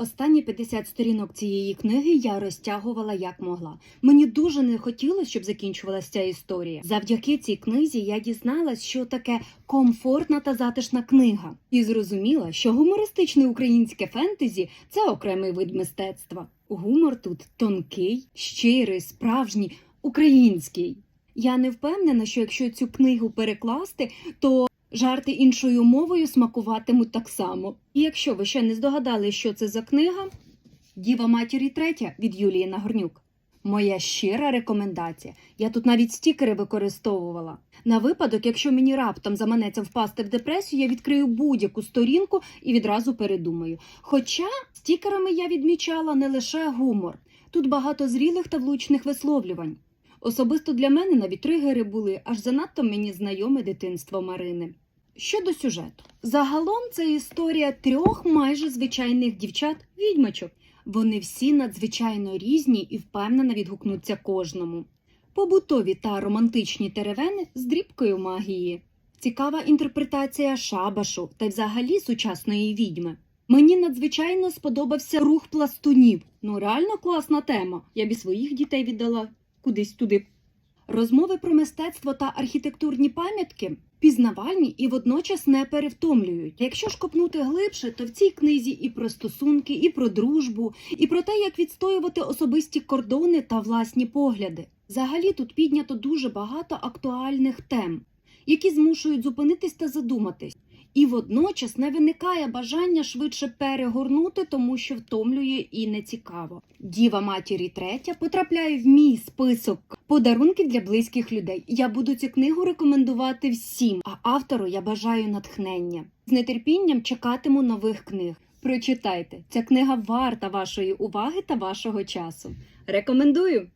Останні 50 сторінок цієї книги я розтягувала як могла. Мені дуже не хотілося, щоб закінчувалася ця історія. Завдяки цій книзі я дізналась, що таке комфортна та затишна книга, і зрозуміла, що гумористичне українське фентезі це окремий вид мистецтва. Гумор тут тонкий, щирий, справжній, український. Я не впевнена, що якщо цю книгу перекласти, то жарти іншою мовою смакуватимуть так само. І якщо ви ще не здогадали, що це за книга, Діва матері третя від Юлії Нагорнюк. Моя щира рекомендація. Я тут навіть стікери використовувала. На випадок, якщо мені раптом заманеться впасти в депресію, я відкрию будь-яку сторінку і відразу передумаю. Хоча стікерами я відмічала не лише гумор, тут багато зрілих та влучних висловлювань. Особисто для мене навіть тригери були аж занадто мені знайоме дитинство Марини. Щодо сюжету, загалом це історія трьох майже звичайних дівчат-відьмачок. Вони всі надзвичайно різні і впевнено відгукнуться кожному. Побутові та романтичні теревени з дрібкою магії. Цікава інтерпретація шабашу та взагалі сучасної відьми. Мені надзвичайно сподобався рух пластунів. Ну реально класна тема. Я б і своїх дітей віддала кудись туди. Розмови про мистецтво та архітектурні пам'ятки пізнавальні і водночас не перевтомлюють. Якщо ж копнути глибше, то в цій книзі і про стосунки, і про дружбу, і про те, як відстоювати особисті кордони та власні погляди. Взагалі тут піднято дуже багато актуальних тем, які змушують зупинитись та задуматись. І водночас не виникає бажання швидше перегорнути, тому що втомлює і нецікаво. Діва матері третя потрапляє в мій список подарунків для близьких людей. Я буду цю книгу рекомендувати всім, а автору я бажаю натхнення. З нетерпінням чекатиму нових книг. Прочитайте, ця книга варта вашої уваги та вашого часу. Рекомендую!